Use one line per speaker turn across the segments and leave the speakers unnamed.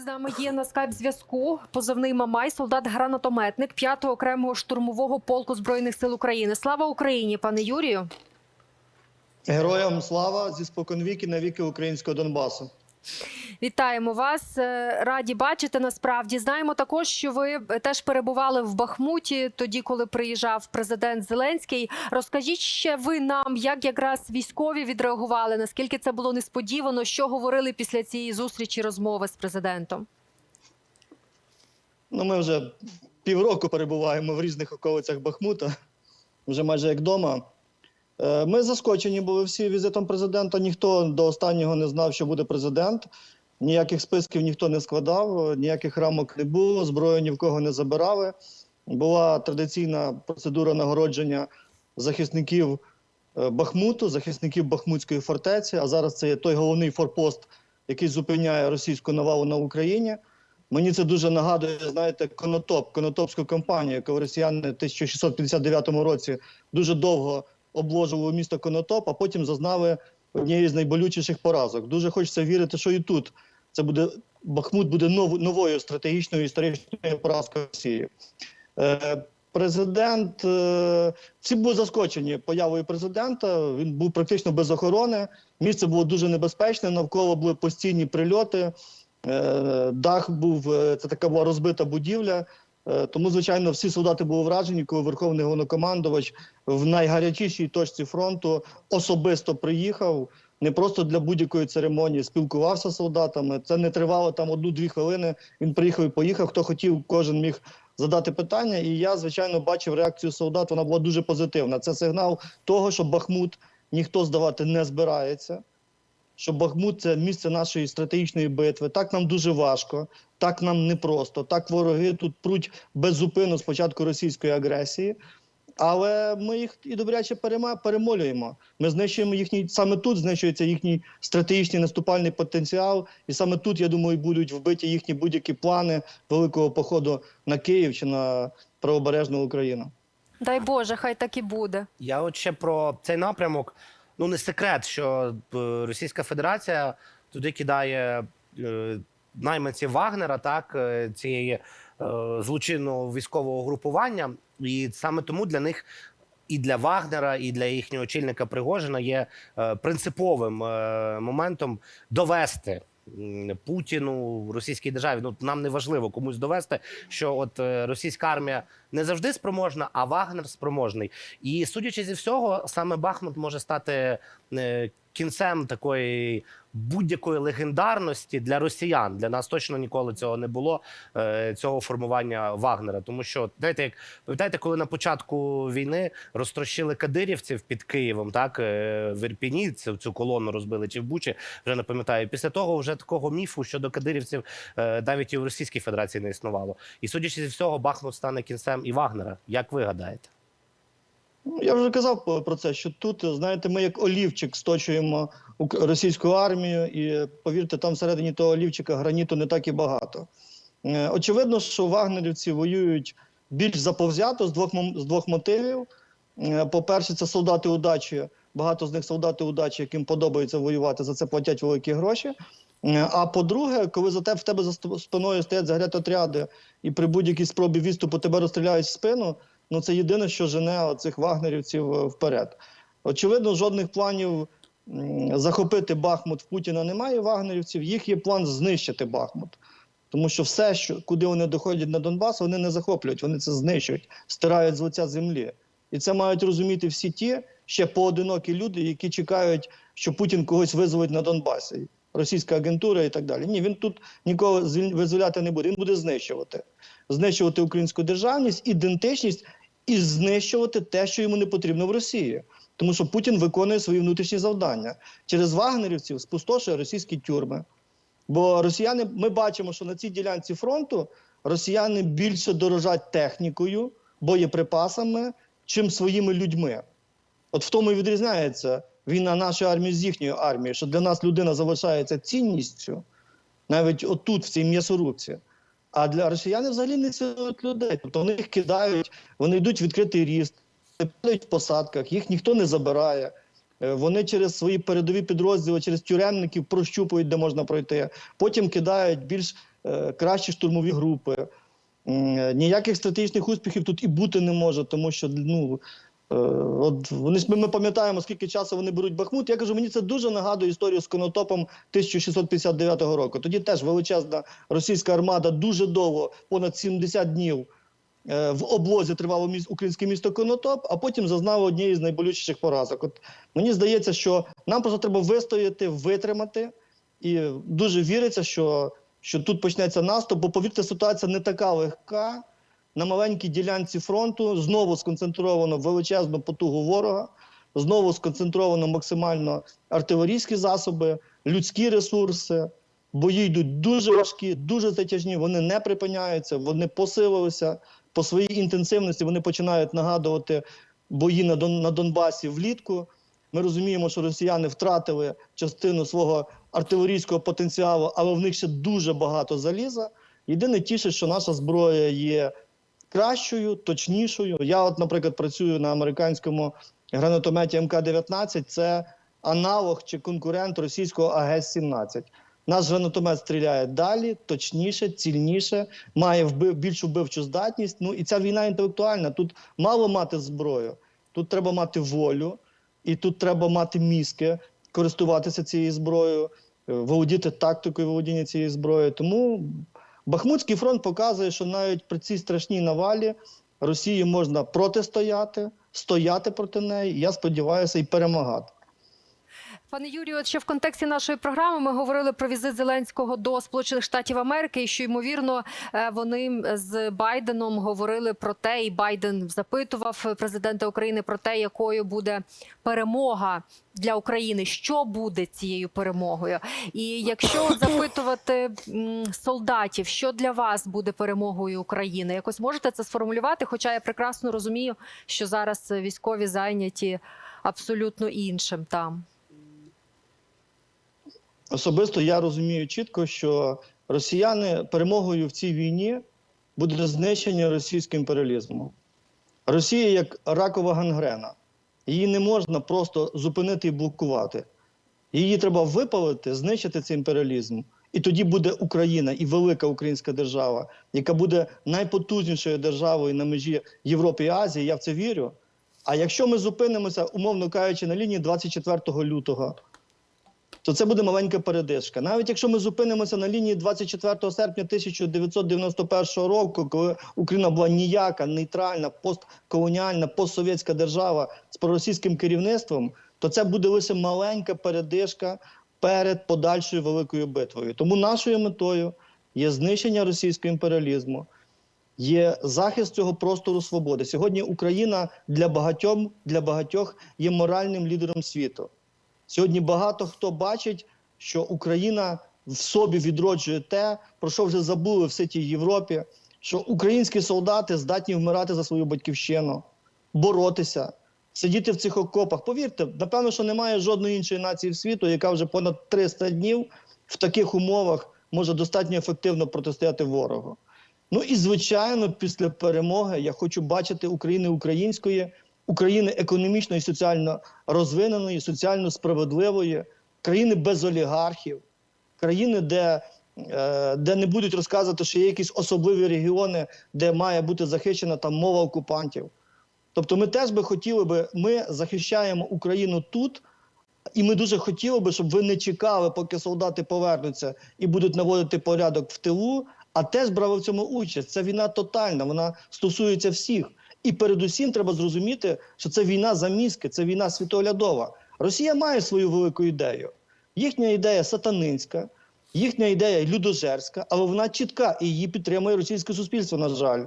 З нами є на скайп зв'язку позивний Мамай, солдат-гранатометник 5-го окремого штурмового полку збройних сил України. Слава Україні, пане Юрію.
Героям слава зі споконвіки на віки українського Донбасу.
Вітаємо вас. Е, Раді бачити. Насправді знаємо також, що ви теж перебували в Бахмуті тоді, коли приїжджав президент Зеленський. Розкажіть ще ви нам, як якраз військові відреагували, наскільки це було несподівано, що говорили після цієї зустрічі розмови з президентом.
Ну, ми вже півроку перебуваємо в різних околицях Бахмута, вже майже як вдома. Е, Ми заскочені були всі візитом президента. Ніхто до останнього не знав, що буде президент. Ніяких списків ніхто не складав, ніяких рамок не було, зброю ні в кого не забирали. Була традиційна процедура нагородження захисників е, Бахмуту, захисників Бахмутської фортеці. А зараз це є той головний форпост, який зупиняє російську навалу на Україні. Мені це дуже нагадує, знаєте, Конотоп, Конотопську кампанію, коли росіяни в 1659 році дуже довго обложували місто Конотоп, а потім зазнали однієї з найболючіших поразок. Дуже хочеться вірити, що і тут це буде Бахмут буде нов, новою стратегічною історичною поразкою Росії. Е, президент е, всі були заскочені появою президента. Він був практично без охорони. Місце було дуже небезпечне. Навколо були постійні прильоти. Е, Дах був е, це така була розбита будівля. Е, Тому, звичайно, всі солдати були вражені, коли верховний головнокомандувач в найгарячішій точці фронту особисто приїхав. Не просто для будь-якої церемонії спілкувався з солдатами. Це не тривало там одну-дві хвилини. Він приїхав і поїхав. Хто хотів, кожен міг задати питання. І я, звичайно, бачив реакцію солдат. Вона була дуже позитивна. Це сигнал того, що Бахмут ніхто здавати не збирається що Бахмут це місце нашої стратегічної битви. Так нам дуже важко, так нам непросто. Так вороги тут пруть беззупинно з початку російської агресії. Але ми їх і добряче перема- перемолюємо. Ми знищуємо їхній саме тут знищується їхній стратегічний наступальний потенціал, і саме тут, я думаю, будуть вбиті їхні будь-які плани великого походу на Київ чи на правобережну Україну.
Дай Боже, хай так і буде.
Я от ще про цей напрямок. Ну не секрет, що е, Російська Федерація туди кидає е, найманців Вагнера, так е, цієї злочинного військового групування, і саме тому для них. І для Вагнера, і для їхнього очільника Пригожина є принциповим моментом довести м, в російській державі. Ну нам не важливо комусь довести, що от е, російська армія не завжди спроможна, а Вагнер спроможний. І судячи зі всього, саме Бахмут може стати е, кінцем такої будь-якої легендарності для росіян. Для нас точно ніколи цього не було. е, Цього формування Вагнера. Тому що знаєте, як пам'ятаєте, коли на початку війни розтрощили кадирівців під Києвом, так е, в Ірпіні цю, цю колону розбили чи в Бучі, вже не пам'ятаю. Після того вже такого міфу щодо кадирівців е, навіть і в Російській Федерації не існувало. І судячи зі всього, Бахмут стане кінцем і Вагнера. Як ви гадаєте?
Ну, Я вже казав про це, що тут, знаєте, ми як олівчик сточуємо російську армію, і повірте, там всередині того олівчика граніту не так і багато. Е, Очевидно, що вагнерівці воюють більш заповзято з двох з двох мотивів. Е, По-перше, це солдати удачі. Багато з них солдати удачі, яким подобається воювати, за це платять великі гроші. Е, А по-друге, коли за те в тебе за спиною стоять загрятотряди і при будь-якій спробі відступу тебе розстріляють в спину, ну це єдине, що жене цих вагнерівців е, вперед. Очевидно, жодних планів захопити Бахмут в Путіна немає вагнерівців. Їх є план знищити Бахмут. Тому що все, що куди вони доходять на Донбас, вони не захоплюють, вони це знищують, стирають з лиця землі. І це мають розуміти всі ті ще поодинокі люди, які чекають, що Путін когось визволить на Донбасі, російська агентура і так далі. Ні, він тут нікого визволяти не буде. Він буде знищувати, знищувати українську державність, ідентичність і знищувати те, що йому не потрібно в Росії. Тому що Путін виконує свої внутрішні завдання через вагнерівців, спустошує російські тюрми. Бо росіяни, ми бачимо, що на цій ділянці фронту росіяни більше дорожать технікою, боєприпасами, чим своїми людьми. От в тому і відрізняється війна нашої армії з їхньою армією, що для нас людина залишається цінністю, навіть отут, в цій м'ясорубці. А для росіян взагалі не цінують людей. Тобто вони їх кидають, вони йдуть в відкритий ріст, падають в посадках, їх ніхто не забирає. Е, Вони через свої передові підрозділи, через тюремників прощупують, де можна пройти. Потім кидають більш е, кращі штурмові групи. Е, Ніяких стратегічних успіхів тут і бути не може, тому що ну. Е, От вони ж ми, пам'ятаємо, скільки часу вони беруть Бахмут. Я кажу, мені це дуже нагадує історію з Конотопом 1659 року. Тоді теж величезна російська армада дуже довго, понад 70 днів е, в облозі тривало міс- українське місто Конотоп, а потім зазнало однієї з найболючіших поразок. От мені здається, що нам просто треба вистояти, витримати, і дуже віриться, що, що тут почнеться наступ, бо повірте, ситуація не така легка. На маленькій ділянці фронту знову сконцентровано величезну потугу ворога, знову сконцентровано максимально артилерійські засоби, людські ресурси. Бої йдуть дуже важкі, дуже затяжні. Вони не припиняються, вони посилилися по своїй інтенсивності. Вони починають нагадувати бої на, Дон, на Донбасі влітку. Ми розуміємо, що росіяни втратили частину свого артилерійського потенціалу, але в них ще дуже багато заліза. Єдине тішить, що наша зброя є кращою, точнішою. Я, от, наприклад, працюю на американському гранатометі МК-19. Це аналог чи конкурент російського АГС-17. Наш гранатомет стріляє далі, точніше, цільніше, має вбив, більшу вбивчу здатність. Ну і ця війна інтелектуальна. Тут мало мати зброю, тут треба мати волю, і тут треба мати мізки, користуватися цією зброєю, е, володіти тактикою володіння цією зброєю. Тому Бахмутський фронт показує, що навіть при цій страшній навалі Росії можна протистояти, стояти проти неї. Я сподіваюся, і перемагати.
Пане Юрію, от ще в контексті нашої програми ми говорили про візит Зеленського до Сполучених Штатів Америки, і що ймовірно е, вони з Байденом говорили про те, і Байден запитував президента України про те, якою буде перемога для України, що буде цією перемогою. І якщо запитувати солдатів, що для вас буде перемогою України, якось можете це сформулювати? Хоча я прекрасно розумію, що зараз військові зайняті абсолютно іншим там.
Особисто я розумію чітко, що росіяни перемогою в цій війні буде знищення російського імперіалізму. Росія як ракова гангрена. Її не можна просто зупинити і блокувати. Її треба випалити, знищити цей імперіалізм. І тоді буде Україна і велика українська держава, яка буде найпотужнішою державою на межі Європи і Азії. Я в це вірю. А якщо ми зупинимося, умовно кажучи, на лінії 24 лютого, то це буде маленька передишка. Навіть якщо ми зупинимося на лінії 24 серпня 1991 року, коли Україна була ніяка, нейтральна, постколоніальна, постсовєтська держава з проросійським керівництвом, то це буде лише маленька передишка перед подальшою великою битвою. Тому нашою метою є знищення російського імперіалізму, є захист цього простору свободи. Сьогодні Україна для багатьох, для багатьох є моральним лідером світу. Сьогодні багато хто бачить, що Україна в собі відроджує те, про що вже забули в ситій Європі, що українські солдати здатні вмирати за свою батьківщину, боротися, сидіти в цих окопах. Повірте, напевно, що немає жодної іншої нації в світу, яка вже понад 300 днів в таких умовах може достатньо ефективно протистояти ворогу. Ну і звичайно, після перемоги я хочу бачити України української, України економічно і соціально розвиненої, соціально справедливої, країни без олігархів, країни, де, е, де не будуть розказувати, що є якісь особливі регіони, де має бути захищена там мова окупантів. Тобто, ми теж би хотіли би, ми захищаємо Україну тут. І ми дуже хотіли би, щоб ви не чекали, поки солдати повернуться і будуть наводити порядок в тилу, а теж брали в цьому участь. Це війна тотальна, вона стосується всіх. І передусім треба зрозуміти, що це війна за мізки, це війна світоглядова. Росія має свою велику ідею. Їхня ідея сатанинська, їхня ідея людожерська, але вона чітка і її підтримує російське суспільство. На жаль,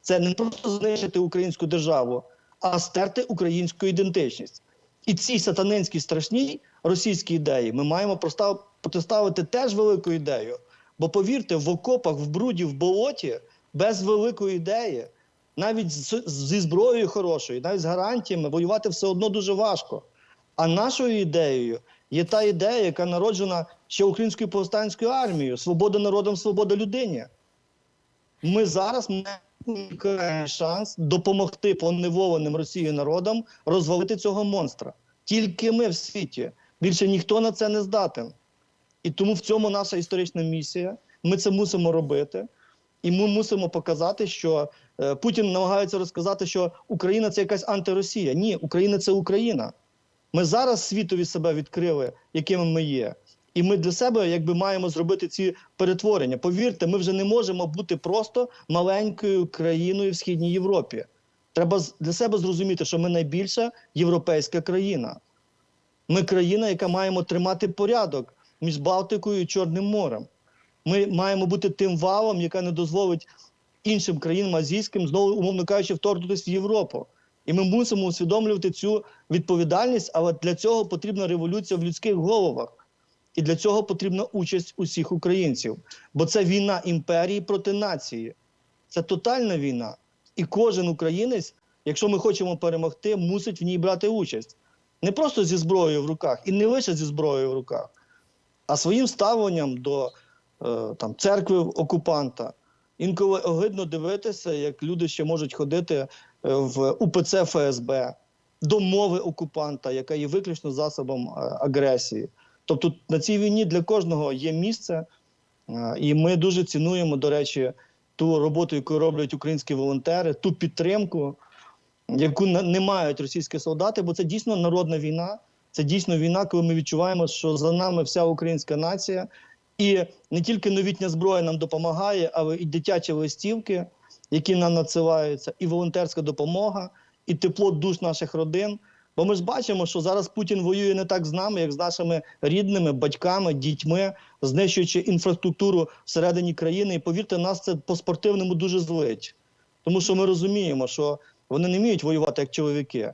це не просто знищити українську державу, а стерти українську ідентичність. І цій сатанинській страшній російській ідеї ми маємо протиставити теж велику ідею. Бо повірте, в окопах, в бруді, в болоті без великої ідеї, навіть зі зброєю хорошою, навіть з гарантіями воювати все одно дуже важко. А нашою ідеєю є та ідея, яка народжена ще українською повстанською армією: свобода народом, свобода людині. Ми зараз маємо шанс допомогти поневоленим Росією народам розвалити цього монстра. Тільки ми в світі. Більше ніхто на це не здатен. І тому в цьому наша історична місія. Ми це мусимо робити, і ми мусимо показати, що е, Путін намагається розказати, що Україна це якась антиросія. Ні, Україна це Україна. Ми зараз світові себе відкрили, якими ми є. І ми для себе якби маємо зробити ці перетворення. Повірте, ми вже не можемо бути просто маленькою країною в східній Європі. Треба для себе зрозуміти, що ми найбільша європейська країна. Ми країна, яка маємо тримати порядок між Балтикою і Чорним морем. Ми маємо бути тим валом, яка не дозволить іншим країнам азійським, знову, умовно кажучи, вторгнутися в Європу. І ми мусимо усвідомлювати цю відповідальність, але для цього потрібна революція в людських головах. І для цього потрібна участь усіх українців. Бо це війна імперії проти нації. Це тотальна війна. І кожен українець, якщо ми хочемо перемогти, мусить в ній брати участь. Не просто зі зброєю в руках, і не лише зі зброєю в руках, а своїм ставленням до там, церкви окупанта. Інколи огидно дивитися, як люди ще можуть ходити е, в УПЦ ФСБ до мови окупанта, яка є виключно засобом е, агресії. Тобто на цій війні для кожного є місце, е, і ми дуже цінуємо, до речі, ту роботу, яку роблять українські волонтери, ту підтримку, яку не мають російські солдати, бо це дійсно народна війна. Це дійсно війна, коли ми відчуваємо, що за нами вся українська нація, і не тільки новітня зброя нам допомагає, але і дитячі листівки, які нам надсилаються, і волонтерська допомога, і тепло душ наших родин. Бо ми ж бачимо, що зараз Путін воює не так з нами, як з нашими рідними, батьками, дітьми, знищуючи інфраструктуру всередині країни. І повірте, нас це по спортивному дуже злить. Тому що ми розуміємо, що вони не вміють воювати як чоловіки.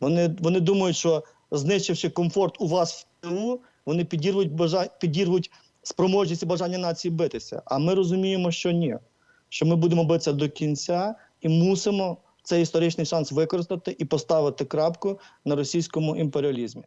Вони, вони думають, що знищивши комфорт у вас в тилу, вони підірвуть, бажа... підірвуть спроможність і бажання нації битися. А ми розуміємо, що ні. Що ми будемо битися до кінця і мусимо цей історичний шанс використати і поставити крапку на російському імперіалізмі.